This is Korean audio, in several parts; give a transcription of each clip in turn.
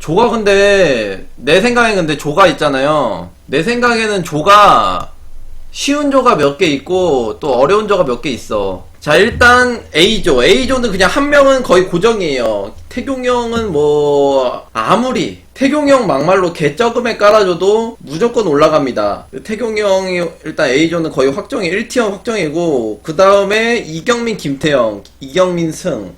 조가 근데 내 생각엔 근데 조가 있잖아요. 내 생각에는 조가 쉬운 조가 몇 개 있고 또 어려운 조가 몇 개 있어. 자 일단 A조 A조는 그냥 한 명은 거의 고정이에요. 태경형은 뭐 아무리 태경형 막말로 개적음에 깔아줘도 무조건 올라갑니다. 태경형이 일단 A조는 거의 확정이 1티어 확정이고 그 다음에 이경민 김태형 이경민 승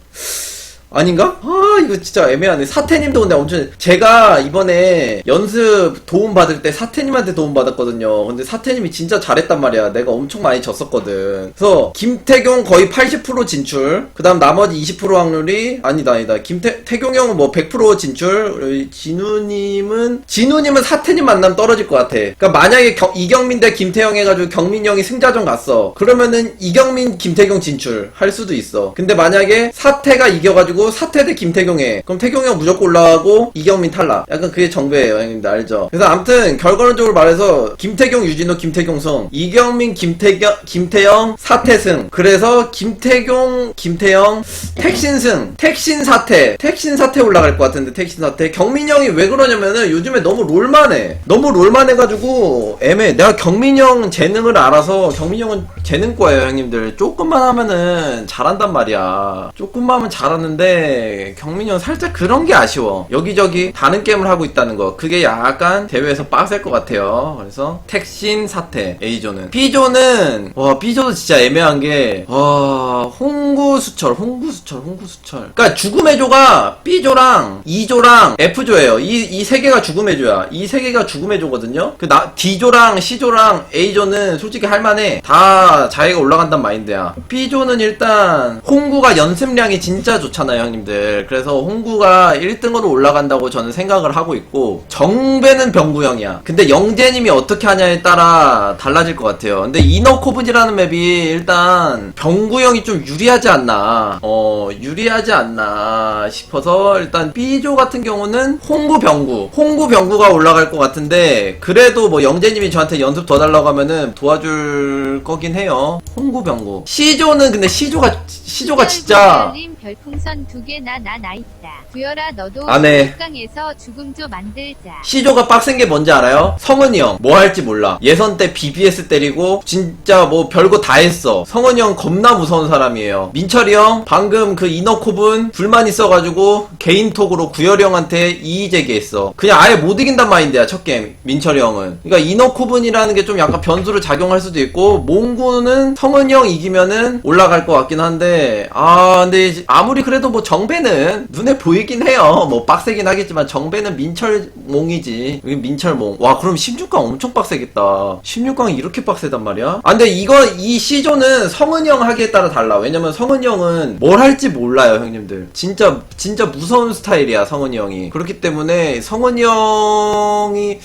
아닌가? 아 이거 진짜 애매하네. 사태님도 근데 엄청 제가 이번에 연습 도움 받을 때 사태님한테 도움 받았거든요. 근데 사태님이 진짜 잘했단 말이야. 내가 엄청 많이 졌었거든. 그래서 김태경 거의 80% 진출. 그 다음 나머지 20% 확률이 아니다 아니다. 김태 태경 형은 뭐 100% 진출. 진우님은 진우님은 사태님 만나면 떨어질 것 같아. 그러니까 만약에 겨- 이경민 대 김태형 해가지고 경민 형이 승자전 갔어. 그러면은 이경민 김태경 진출 할 수도 있어. 근데 만약에 사태가 이겨가지고 사태 대 김태경에. 그럼 태경이 형 무조건 올라가고 이경민 탈락. 약간 그게 정배예요 형님들 알죠? 그래서 아무튼 결과론적으로 말해서 김태경 유진호 김태경 승 이경민 김태경 김태영 사태승. 그래서 김태경 김태영 택신승. 택신 사태 택신 사태 올라갈 것 같은데 택신 사태 경민 형이 왜 그러냐면은 요즘에 너무 롤만해. 너무 롤만해가지고 애매해. 내가 경민 형 재능을 알아서 경민 형은 재능과예요 형님들. 조금만 하면은 잘한단 말이야. 조금만 하면 잘하는데 경민 형 살짝 그런 게 아쉬워. 여기저기 다른 게임을 하고 있다는 거. 그게 약간 대회에서 빡셀 것 같아요. 그래서 택신 사태 A조는. B조는 와 B조도 진짜 애매한 게 와 홍구수철 홍구수철 홍구수철. 그러니까 죽음의 조가 B조랑 E조랑 F조예요. 이 이 세 개가 죽음의 조야. 이 세 개가 죽음의 조거든요. 그 나 D조랑 C조랑 A조는 솔직히 할만해. 다 자기가 올라간단 마인드야. B조는 일단 홍구가 연습량이 진짜 좋잖아요 형님들. 그래서 홍구가 1등으로 올라간다고 저는 생각을 하고 있고 정배는 병구 형이야. 근데 영재님이 어떻게 하냐에 따라 달라질 것 같아요. 근데 이너 코브지라는 맵이 일단 병구 형이 좀 유리하지 않나. 어 유리하지 않나 싶어서 일단 B조 같은 경우는 홍구 병구. 홍구 병구가 올라갈 것 같은데 그래도 뭐 영재님이 저한테 연습 더 달라고 하면은 도와줄 거긴 해요. 홍구 병구. C조는 근데 C조가 C조가 진짜 님 별풍선 두 개 나 나 나 있다. 구열아 너도 안 해. 강에서 죽음조 만들자. C조가 빡센 게 뭔지 알아요? 성은이 형, 뭐 할지 몰라. 예선 때 BBS 때리고, 진짜 뭐 별거 다 했어. 성은이 형 겁나 무서운 사람이에요. 민철이 형, 방금 그 이너콥은 불만 있어가지고, 개인톡으로 구열이 형한테 이의 제기했어. 그냥 아예 못 이긴단 마인드야, 첫 게임. 민철이 형은. 그러니까 이너코븐이라는 게 좀 약간 변수로 작용할 수도 있고, 몽구는 성은이 형 이기면은 올라갈 것 같긴 한데, 아, 근데 이제 아무리 그래도 뭐 정배는 눈에 보이긴 해요. 뭐 빡세긴 하겠지만 정배는 민철몽이지. 여기 민철몽. 와, 그럼 16강 엄청 빡세겠다. 16강이 이렇게 빡세단 말이야? 아, 근데 이거, 이 C조는 성은이 형 하기에 따라 달라. 왜냐면 성은이 형은 뭘 할지 몰라요, 형님들. 진짜, 진짜 무서운 스타일이야, 성은이 형이. 그렇기 때문에 성은이 형이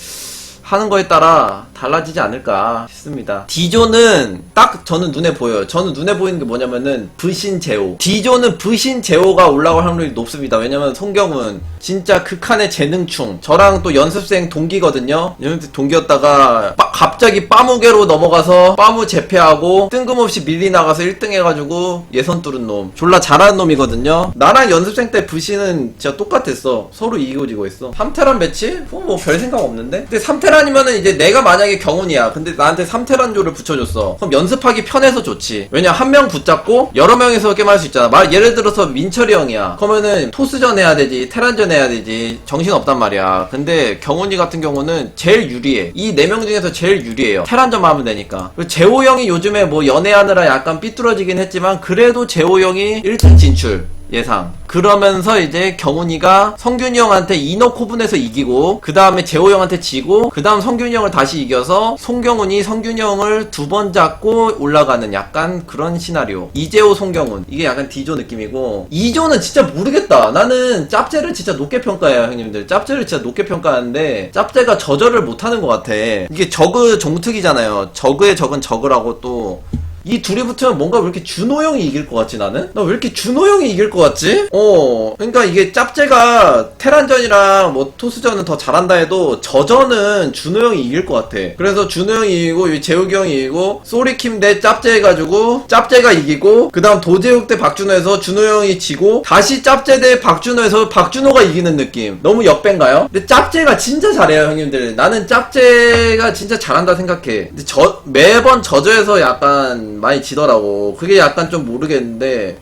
하는 거에 따라 달라지지 않을까 싶습니다. D조는 딱 저는 눈에 보여요. 저는 눈에 보이는 게 뭐냐면은 부신 제호. D조는 부신 제호가 올라갈 확률이 높습니다. 왜냐면 송경은 진짜 극한의 재능충. 저랑 또 연습생 동기거든요. 연습생 동기였다가 빠- 갑자기 빠무게로 넘어가서 빠무 재패하고 뜬금없이 밀리 나가서 1등 해가지고 예선 뚫은 놈. 졸라 잘하는 놈이거든요. 나랑 연습생 때 부신은 진짜 똑같았어. 서로 이기고 지고 있어. 3테란 배치? 뭐 별 생각 없는데? 근데 3테란이면은 이제 내가 만약 에 경운이야. 근데 나한테 3테란조를 붙여줬어. 그럼 연습하기 편해서 좋지. 왜냐 한 명 붙잡고 여러 명이서 게임할 수 있잖아. 말 예를 들어서 민철이 형이야. 그러면은 토스전 해야 되지, 테란전 해야 되지. 정신 없단 말이야. 근데 경운이 같은 경우는 제일 유리해. 이 네 명 중에서 제일 유리해요. 테란전만 하면 되니까. 그리고 재호 형이 요즘에 뭐 연애하느라 약간 삐뚤어지긴 했지만 그래도 재호 형이 1등 진출. 예상. 그러면서 이제 경훈이가 성균이 형한테 이너코분에서 이기고 그 다음에 재호 형한테 지고 그 다음 성균이 형을 다시 이겨서 송경훈이 성균이 형을 두 번 잡고 올라가는 약간 그런 시나리오. 이재호 송경훈 이게 약간 D조 느낌이고 2조는 진짜 모르겠다. 나는 짭제를 진짜 높게 평가해요 형님들. 짭제를 진짜 높게 평가하는데 짭제가 저절을 못하는 것 같아. 이게 저그 종특이잖아요. 저그의 적은 저그라고 또 이 둘이 붙으면 뭔가 왜 이렇게 준호 형이 이길 것 같지 나는? 나 왜 이렇게 준호 형이 이길 것 같지? 어 그러니까 이게 짭제가 테란전이랑 뭐 토스전은 더 잘한다 해도 저전은 준호 형이 이길 것 같아 그래서 준호 형이 이기고 이 재욱이 형이 이기고 소리킴 대 짭제 해가지고 짭제가 이기고 그 다음 도재욱 대 박준호에서 준호 형이 지고 다시 짭제 대 박준호에서 박준호가 이기는 느낌 너무 역배인가요? 근데 짭제가 진짜 잘해요 형님들 나는 짭제가 진짜 잘한다 생각해 근데 저 매번 저저에서 약간 많이 지더라고 그게 약간 좀 모르겠는데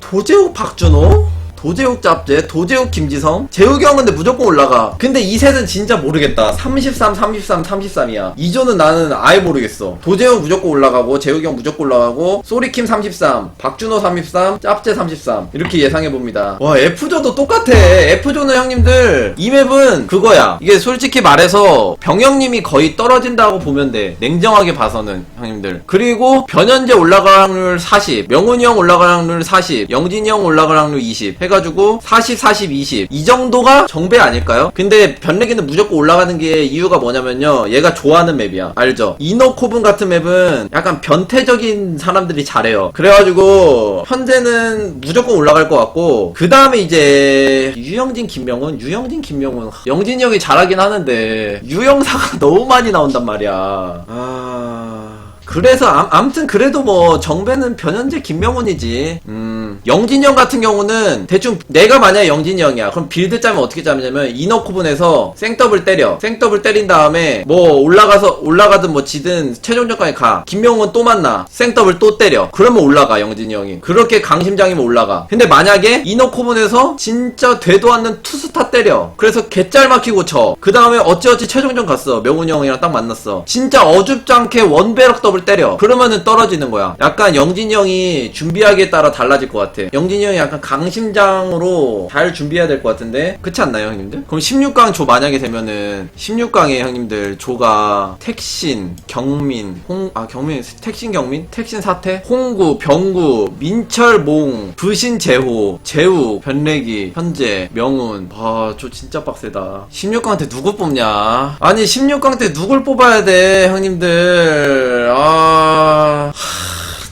도재욱 박준호? 도재욱 짭제, 도재욱 김지성, 재욱이 형은 근데 무조건 올라가. 근데 이 셋은 진짜 모르겠다. 33, 33, 33이야. 이조는 나는 아예 모르겠어. 도재욱 무조건 올라가고, 재욱이 형 무조건 올라가고, 소리킴 33, 박준호 33, 짭제 33. 이렇게 예상해봅니다. 와, F조도 똑같아. F조는 형님들, 이 맵은 그거야. 이게 솔직히 말해서, 병영님이 거의 떨어진다고 보면 돼. 냉정하게 봐서는, 형님들. 그리고, 변현재 올라갈 확률 40, 명훈이 형 올라갈 확률 40, 영진이 형 올라갈 확률 20. 해가 지고 40, 40, 20. 이 정도가 정배 아닐까요? 근데 변래기는 무조건 올라가는 게 이유가 뭐냐면요. 얘가 좋아하는 맵이야. 알죠? 이노코븐 같은 맵은 약간 변태적인 사람들이 잘해요. 그래가지고 현재는 무조건 올라갈 것 같고 그 다음에 이제 유영진, 김명훈, 유영진, 김명훈. 영진이 형이 잘하긴 하는데 유영사가 너무 많이 나온단 말이야. 아... 그래서 암, 아무튼 그래도 뭐 정배는 변현재 김명훈이지. 음 영진이 형 같은 경우는 대충 내가 만약에 영진이 형이야. 그럼 빌드 짜면 어떻게 짜냐면 이너코분에서 생더블 때려. 생더블 때린 다음에 뭐 올라가서 올라가든 뭐 지든 최종전까지 가. 김명훈 또 만나. 생더블 또 때려. 그러면 올라가 영진이 형이. 그렇게 강심장이면 올라가. 근데 만약에 이너코분에서 진짜 되도 않는 투스타 때려. 그래서 개짤 막히고 져. 그 다음에 어찌어찌 최종전 갔어. 명훈이 형이랑 딱 만났어. 진짜 어줍지 않게 원배럭 더블 때려. 그러면은 떨어지는 거야. 약간 영진이 형이 준비하기에 따라 달라질 것 같아. 영진이 형이 약간 강심장으로 잘 준비해야 될 것 같은데. 그렇지 않나요, 형님들? 그럼 16강 조 만약에 되면은 16강에 형님들 조가 택신, 경민, 홍, 아, 경민, 택신 경민? 택신 사태? 홍구, 병구, 민철, 몽, 부신, 재호, 재우, 변래기, 현재, 명훈. 와, 저 진짜 빡세다. 16강 때 누구 뽑냐? 아니, 16강 때 누굴 뽑아야 돼, 형님들. 아, 하,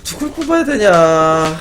누굴 뽑아야 되냐.